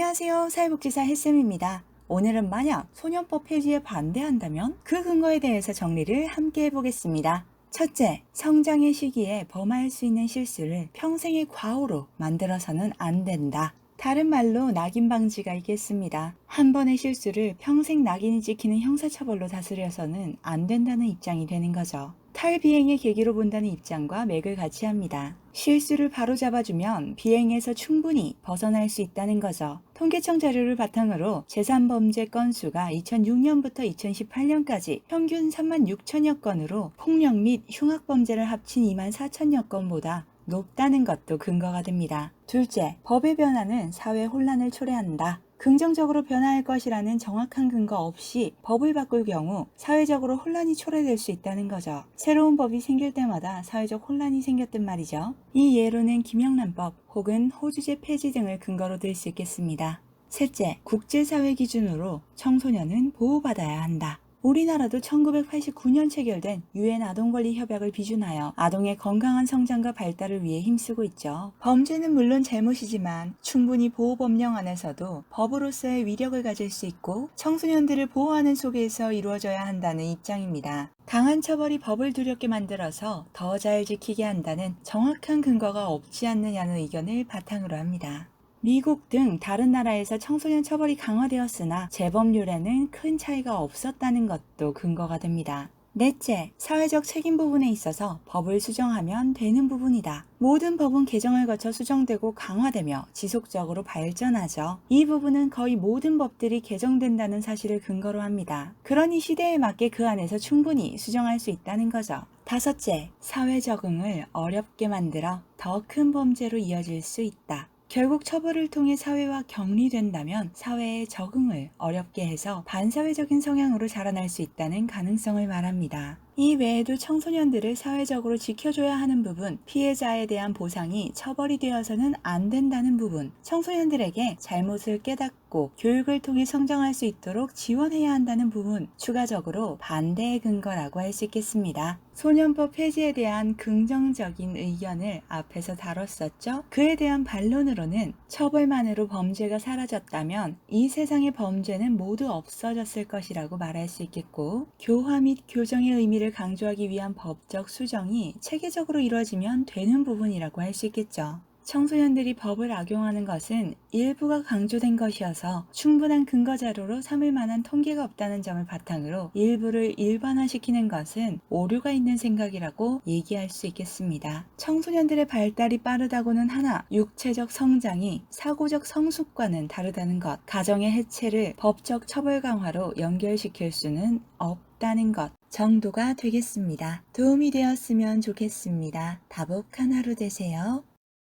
안녕하세요. 사회복지사 헬쌤입니다. 오늘은 만약 소년법 폐지에 반대한다면 그 근거에 대해서 정리를 함께 해보겠습니다. 첫째, 성장의 시기에 범할 수 있는 실수를 평생의 과오로 만들어서는 안 된다. 다른 말로 낙인 방지가 있겠습니다. 한 번의 실수를 평생 낙인이 찍히는 형사처벌로 다스려서는 안 된다는 입장이 되는 거죠. 탈비행의 계기로 본다는 입장과 맥을 같이 합니다. 실수를 바로 잡아주면 비행에서 충분히 벗어날 수 있다는 거죠. 통계청 자료를 바탕으로 재산범죄 건수가 2006년부터 2018년까지 평균 3만 6천여 건으로 폭력 및 흉악범죄를 합친 2만 4천여 건보다 높다는 것도 근거가 됩니다. 둘째, 법의 변화는 사회 혼란을 초래한다. 긍정적으로 변화할 것이라는 정확한 근거 없이 법을 바꿀 경우 사회적으로 혼란이 초래될 수 있다는 거죠. 새로운 법이 생길 때마다 사회적 혼란이 생겼단 말이죠. 이 예로는 김영란법 혹은 호주제 폐지 등을 근거로 들 수 있겠습니다. 셋째, 국제사회 기준으로 청소년은 보호받아야 한다. 우리나라도 1989년 체결된 유엔 아동권리 협약을 비준하여 아동의 건강한 성장과 발달을 위해 힘쓰고 있죠. 범죄는 물론 잘못이지만 충분히 보호 법령 안에서도 법으로서의 위력을 가질 수 있고 청소년들을 보호하는 속에서 이루어져야 한다는 입장입니다. 강한 처벌이 법을 두렵게 만들어서 더 잘 지키게 한다는 정확한 근거가 없지 않느냐는 의견을 바탕으로 합니다. 미국 등 다른 나라에서 청소년 처벌이 강화되었으나 재범률에는 큰 차이가 없었다는 것도 근거가 됩니다. 넷째, 사회적 책임 부분에 있어서 법을 수정하면 되는 부분이다. 모든 법은 개정을 거쳐 수정되고 강화되며 지속적으로 발전하죠. 이 부분은 거의 모든 법들이 개정된다는 사실을 근거로 합니다. 그러니 시대에 맞게 그 안에서 충분히 수정할 수 있다는 거죠. 다섯째, 사회 적응을 어렵게 만들어 더 큰 범죄로 이어질 수 있다. 결국 처벌을 통해 사회와 격리된다면 사회의 적응을 어렵게 해서 반사회적인 성향으로 자라날 수 있다는 가능성을 말합니다. 이 외에도 청소년들을 사회적으로 지켜줘야 하는 부분, 피해자에 대한 보상이 처벌이 되어서는 안 된다는 부분, 청소년들에게 잘못을 깨닫 고 교육을 통해 성장할 수 있도록 지원해야 한다는 부분, 추가적으로 반대의 근거라고 할 수 있겠습니다. 소년법 폐지에 대한 긍정적인 의견을 앞에서 다뤘었죠. 그에 대한 반론으로는 처벌만으로 범죄가 사라졌다면 이 세상의 범죄는 모두 없어졌을 것이라고 말할 수 있겠고 교화 및 교정의 의미를 강조하기 위한 법적 수정이 체계적으로 이루어지면 되는 부분이라고 할 수 있겠죠. 청소년들이 법을 악용하는 것은 일부가 강조된 것이어서 충분한 근거 자료로 삼을 만한 통계가 없다는 점을 바탕으로 일부를 일반화시키는 것은 오류가 있는 생각이라고 얘기할 수 있겠습니다. 청소년들의 발달이 빠르다고는 하나 육체적 성장이 사고적 성숙과는 다르다는 것, 가정의 해체를 법적 처벌 강화로 연결시킬 수는 없다는 것 정도가 되겠습니다. 도움이 되었으면 좋겠습니다. 다복한 하루 되세요.